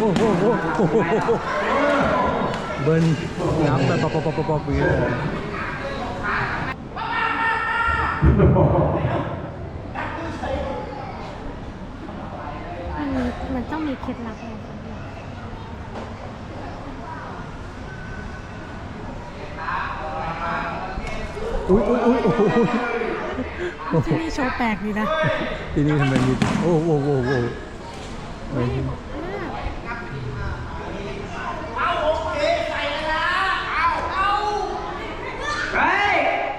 โอ้โหโอ้โหเบิ้ลน้ำแบบปอบปอบปอบปอบอย่างเงี้ยเลยมันมีมันต้องมีเคล็ดลับอะไรบ้างเนี่ยอุ้ยอุ้ยอุ้ยโอ้โหโอ้โหที่นี่โชว์แปลกดีนะที่นี่ทำไมมีโอ้โหโอ้โหโอ้โหเฮ้ย เฮ้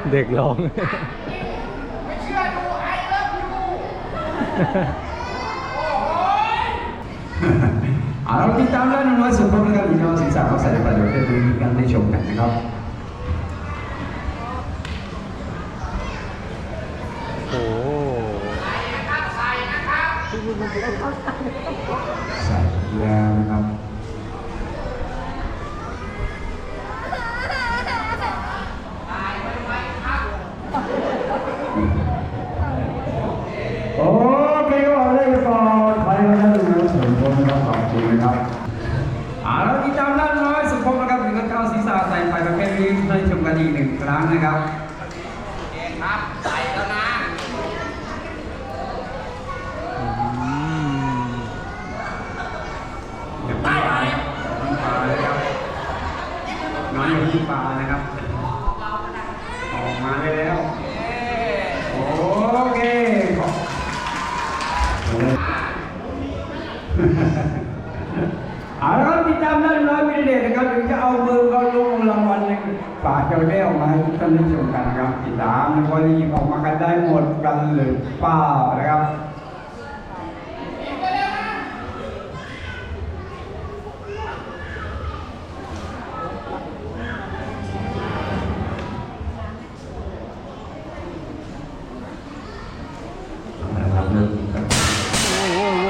ลาไปปลาน้องกลัวอุ้ยเอาเอาแล้วสิเด็กร้องเอาเราติดตามแล้วน้อยสุดพบกันอีกน้องศีรษะเขาใส่ประโยชน์ได้ดูกันได้ชมกันนะครับโอ้โหใส่แล้วนะครับโอเคก็ได้ก่อนไปแล้วนะสมพงศ์ครับขอบคุณนะครับเอาละติดตามด้านน้อยสมพงศ์นะครับถึงกับเก้าศีรษะใส่ไปประเภทนี้ได้ช มกันอีกหนึ่งครั้งนะครับอืมอย่าพึ่งปลาอย่าพึ่งปลานะครับน้อยอย่าพึ่งปลานะครับออกมาได้แล้วโอเคขอบเอาละครับติดตามด้านน้อยมิลเลตนะครับถึงจะเอาเบอร์เอาลงรางวัลใน ฝาเจ้าแก้วมาให้ทุกท่านได้ชมกันนะครับติดตามในวันนี้ออกมากันได้หมดกันเลยเปล่านะครับเริ่มกัน โอ้โหโอ้โห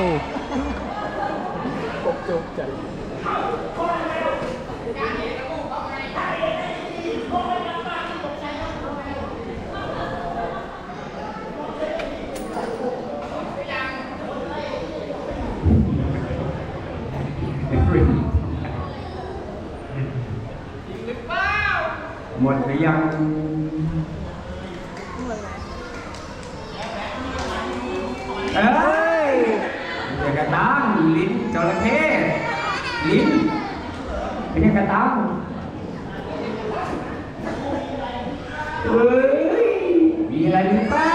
ตกจกใจ หมดหรือยังเอ้ยเรียกกระตังลิ้นจระเข้ลิ้นเรียกกระตังเฮ้ยมีอะไรหรือเปล่า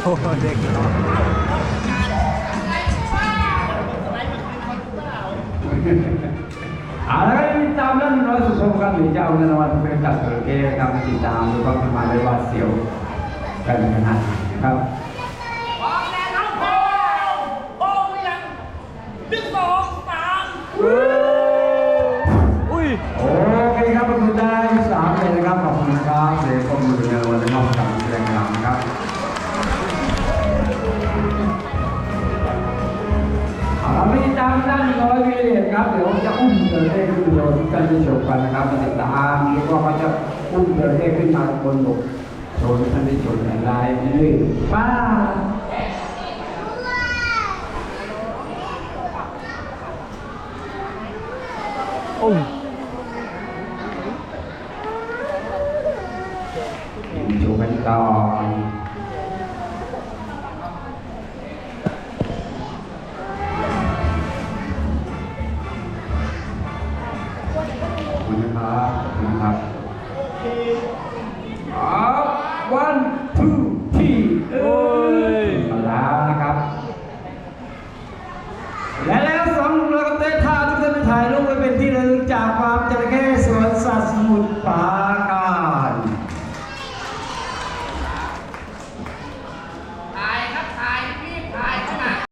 เด็กร้องเอาละครับติดตามด้านน้อยสุดสมครับหรือจะเอาเงินรางวัลไปจัดโอเคครับติดตามดูว่าจะมาได้ว่าเสียวกันขนาดไหนนะครับอุ้ยโอเคครับขอบคุณได้สามเลยนะครับขอบคุณนะครับเสียงปรบมือในวันมอบให้กับนักแสดงเรานะครับ ไปติดตามด้านร้อยวิเลตครับ เดี๋ยวจะอุ้มเจอเท่ขึ้นโดนกันที่ชมกันนะครับมาติดตามแล้วก็เขาจะอุ้มเจอเท่ขึ้นมาบนบกชว์ให้ท่านได้ชมกันได้เลยป้าโอ้ยชมกันต่อ o